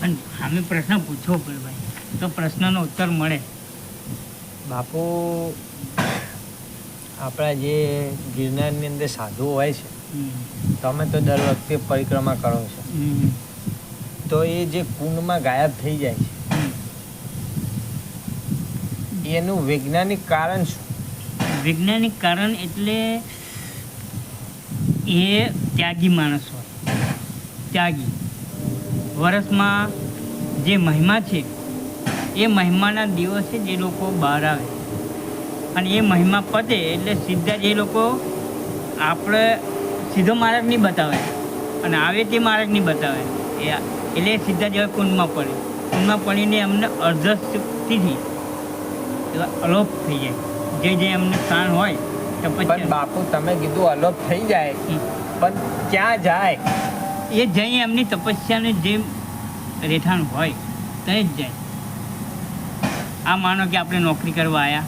પણ સામે પ્રશ્ન પૂછવો પડે ભાઈ. તો પ્રશ્નનો ઉત્તર મળે. બાપુ આપણા જે ગિરનારની અંદર સાધુ હોય છે તમે તો દર વખતે પરિક્રમા કરો છો. તો એ જે કુંડમાં ગાયબ થઈ જાય છે એનું વૈજ્ઞાનિક કારણ શું? વૈજ્ઞાનિક કારણ એટલે એ ત્યાગી માણસ હોય. ત્યાગી. વર્ષમાં જે મહિમા છે, એ મહિમાના દિવસે જ એ લોકો બહાર આવે. અને એ મહિમા પતે એટલે સીધા જ એ લોકો આપણે સીધો માર્ગ નહીં બતાવે. અને આવે તે માર્ગ નહીં બતાવે. એ એટલે સીધા જ કુંડમાં પડે. કુંડમાં પડીને એમને અર્ધશક્તિથી એવા અલોપ થઈ જાય. જે જે એમને સ્થાન હોય પણ બાપુ તમે કીધું અલોપ થઈ જાય. પણ ક્યાં જાય? એ જઈ એમની તપસ્યાને જે રહેઠાણ હોય તે જ જાય. આ માનો કે આપણે નોકરી કરવા આવ્યા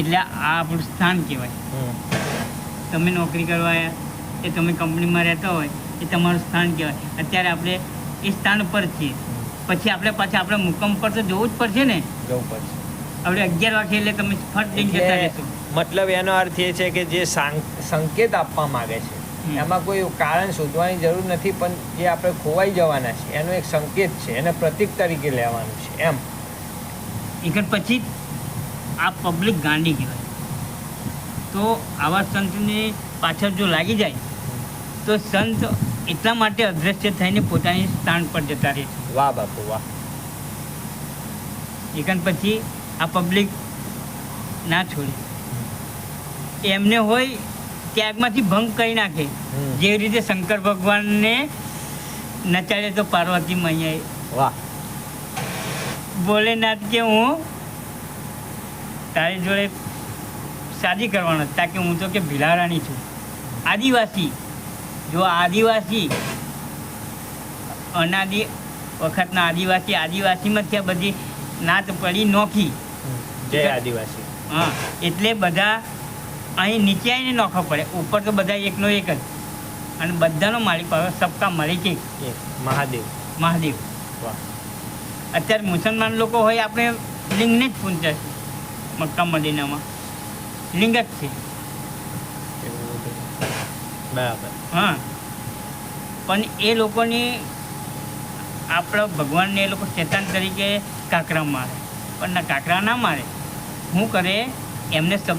એટલે આ આપણું સ્થાન કહેવાય. તમે નોકરી કરવા આવ્યા એ તમે કંપનીમાં રહેતા હોય એ તમારું સ્થાન કહેવાય. અત્યારે આપણે એ સ્થાન પર છીએ. પછી આપણે પાછા આપણે મુકમ પર તો જવું જ પડશે ને? જવું પડશે. આપણે અગિયાર વાગે એટલે તમે ફટ લઈને જતા રહેશો. મતલબ એનો અર્થ એ છે કે જે સંકેત આપવા માંગે છે. એમાં કોઈ કારણ શોધવાની જરૂર નથી પણ જે આપણે ખોવાઈ જવાના છે એનો એક સંકેત છે એને પ્રતિક તરીકે લેવાનું છે એમ. એકર પછી આ પબ્લિક ગાંડી કહેવાય. તો આવા સંતની પાછળ જો લાગી જાય તો સંત એટલા માટે અદ્રશ્ય થઈને પોતાની સ્થાન પર જતા રહે છે. વાહ બાપુ વાહ. એકન પછી આ પબ્લિક ના છોડે. એમને હોય ત્યાગમાંથી ભંગ કરી નાખે. જે રીતે શંકર ભગવાનને નચાડે તો પાર્વતી મૈયાએ. વાહ. ભોલેનાથ કે હું તારી જોડે શાદી કરવાનો. તાકે હું તો કે ભિલારાણી છું. આદિવાસી. જો આદિવાસી અનાદિ વખતના આદિવાસી આદિવાસીમાંથી આ બધી નાત પડી નોખી. જય આદિવાસી. હા એટલે બધા અહીં નીચે આવીને નોખો પડે. ઉપર તો બધા એકનો એક જ. અને બધાનો માલિક પાસે સબકા માલિક એક. મહાદેવ. મહાદેવ. વાહ. અત્યારે મુસલમાન લોકો હોય આપણે લિંગને જ પૂંજે મક્કા મદીનામાં. લિંગ જ છે. બરાબર. હા. પણ એ લોકોની આપણા ભગવાનને એ લોકો શેતાન તરીકે કાંકરા મારે. પણ ના કાંકરા ના મારે. શું કરે એમને શબ્દ